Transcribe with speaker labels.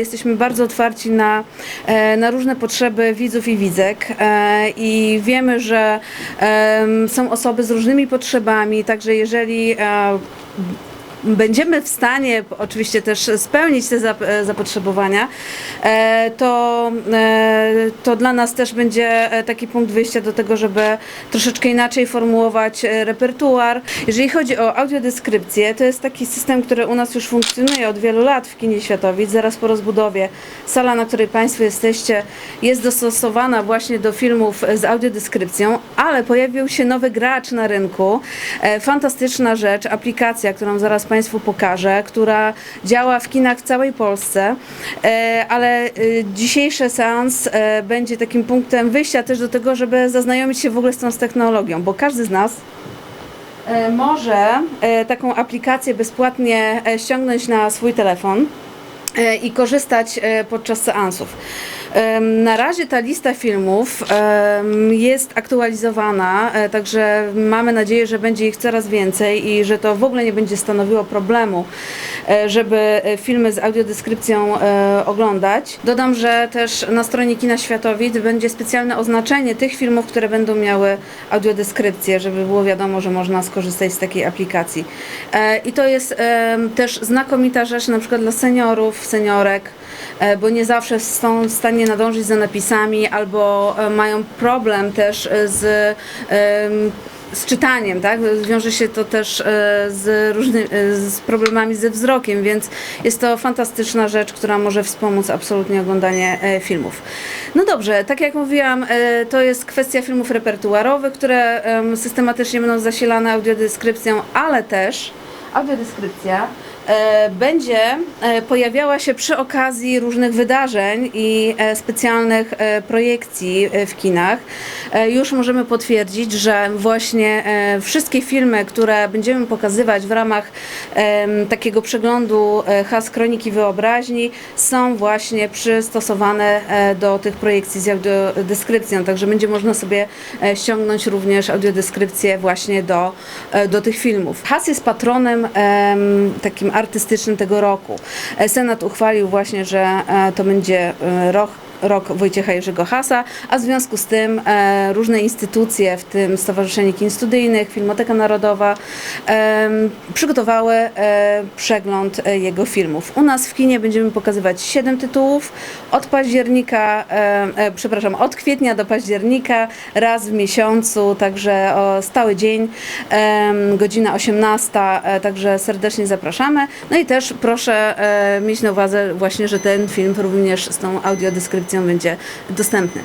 Speaker 1: Jesteśmy bardzo otwarci na, e, na różne potrzeby widzów i widzek e, i wiemy, że są osoby z różnymi potrzebami, także jeżeli e, będziemy w stanie oczywiście też spełnić te e, zapotrzebowania, e, to, e, to dla nas też będzie taki punkt wyjścia do tego, żeby troszeczkę inaczej formułować repertuar. Jeżeli chodzi o audiodeskrypcję, to jest taki system, który u nas już funkcjonuje od wielu lat w kinie Światowic. Zaraz po rozbudowie sala, na której Państwo jesteście, jest dostosowana właśnie do filmów z audiodeskrypcją, ale pojawił się nowy gracz na rynku. Fantastyczna rzecz, aplikacja, którą zaraz Państwu pokażę, która działa w kinach w całej Polsce, E, ale e, dzisiejszy seans e, będzie takim punktem wyjścia też do tego, żeby zaznajomić się w ogóle z tą technologią, bo każdy z nas może taką aplikację bezpłatnie ściągnąć na swój telefon i korzystać podczas seansów. Na razie ta lista filmów jest aktualizowana, e, także mamy nadzieję, że będzie ich coraz więcej i że to w ogóle nie będzie stanowiło problemu, e, żeby e, filmy z audiodeskrypcją oglądać. Dodam, że też na stronie Kina Światowic będzie specjalne oznaczenie tych filmów, które będą miały audiodeskrypcję, żeby było wiadomo, że można skorzystać z takiej aplikacji. I to jest też znakomita rzecz na przykład dla seniorów, seniorek, bo nie zawsze są w stanie nadążyć za napisami albo e, mają problem też e, z z czytaniem, tak? Wiąże się to też e, z różnymi z problemami ze wzrokiem, więc jest to fantastyczna rzecz, która może wspomóc absolutnie oglądanie e, filmów. No dobrze, tak jak mówiłam, e, to jest kwestia filmów repertuarowych, które em, systematycznie będą zasilane audiodeskrypcją, ale też audiodeskrypcja e, będzie e, pojawiała się przy okazji różnych wydarzeń i e, specjalnych e, projekcji e, w kinach. E, Już możemy potwierdzić, że właśnie e, wszystkie filmy, które będziemy pokazywać w ramach takiego przeglądu e, has Kroniki Wyobraźni są właśnie przystosowane e, do tych projekcji z audiodeskrypcją, także będzie można sobie e, ściągnąć również audiodeskrypcję właśnie do, e, do tych filmów. Has jest patronem em, takim artystycznym tego roku. E, Senat uchwalił właśnie, że e, to będzie e, rok rok Wojciecha Jerzego Hasa, a w związku z tym e, różne instytucje, w tym Stowarzyszenie Kin Studyjnych, Filmoteka Narodowa, em, przygotowały e, przegląd e, jego filmów. U nas w kinie będziemy pokazywać 7 tytułów od października, e, e, przepraszam, od kwietnia do października, raz w miesiącu, także o stały dzień, em, godzina 18, e, także serdecznie zapraszamy. No i też proszę e, mieć na uwadze właśnie, że ten film również z tą audiodeskrypcją będzie dostępny.